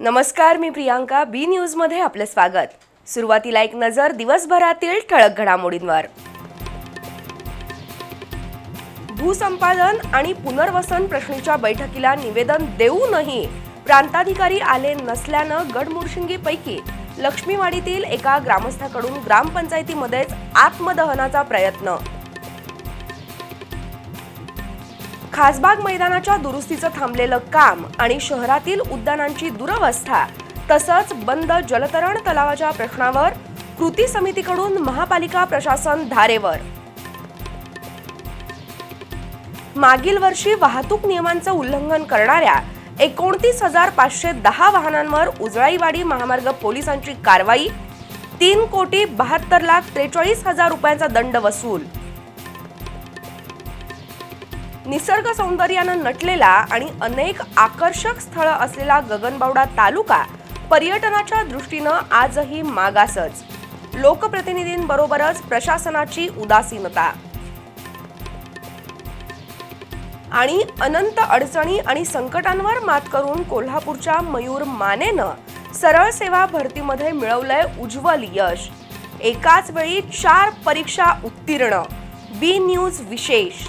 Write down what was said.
नमस्कार मी प्रियांका बी न्यूजमध्ये आपलं स्वागत. सुरुवातीला एक नजर दिवसभरातील ठळक घडामोडींवर. भूसंपादन आणि पुनर्वसन प्रश्नीच्या बैठकीला निवेदन देऊनही प्रांताधिकारी आले नसल्यानं गडमुरशिंगीपैकी लक्ष्मीवाडीतील एका ग्रामस्थाकडून ग्रामपंचायतीमध्येच आत्मदहनाचा प्रयत्न खासबाग मैदानाच्या दुरुस्तीचं थांबलेलं काम आणि शहरातील उद्यानांची दुरवस्था तसंच बंद जलतरण तलावाच्या प्रश्नावर कृती समितीकडून महापालिका प्रशासन धारेवर. मागील वर्षी वाहतूक नियमांचं उल्लंघन करणाऱ्या एकोणतीस हजार पाचशे दहा वाहनांवर उजळाईवाडी महामार्ग पोलिसांची कारवाई तीन कोटी बहात्तर लाख त्रेचाळीस हजार रुपयांचा दंड वसूल. निसर्ग सौंदर्यानं नटलेला आणि अनेक आकर्षक स्थळं असलेला गगनबावडा तालुका पर्यटनाच्या दृष्टीनं आजही मागासच. लोकप्रतिनिधींबरोबरच प्रशासनाची उदासीनता. आणि अनंत अडचणी आणि संकटांवर मात करून कोल्हापूरच्या मयूर मानेनं सरळ सेवा भरतीमध्ये मिळवलंय उज्ज्वल यश. एकाच वेळी चार परीक्षा उत्तीर्ण. बी न्यूज विशेष.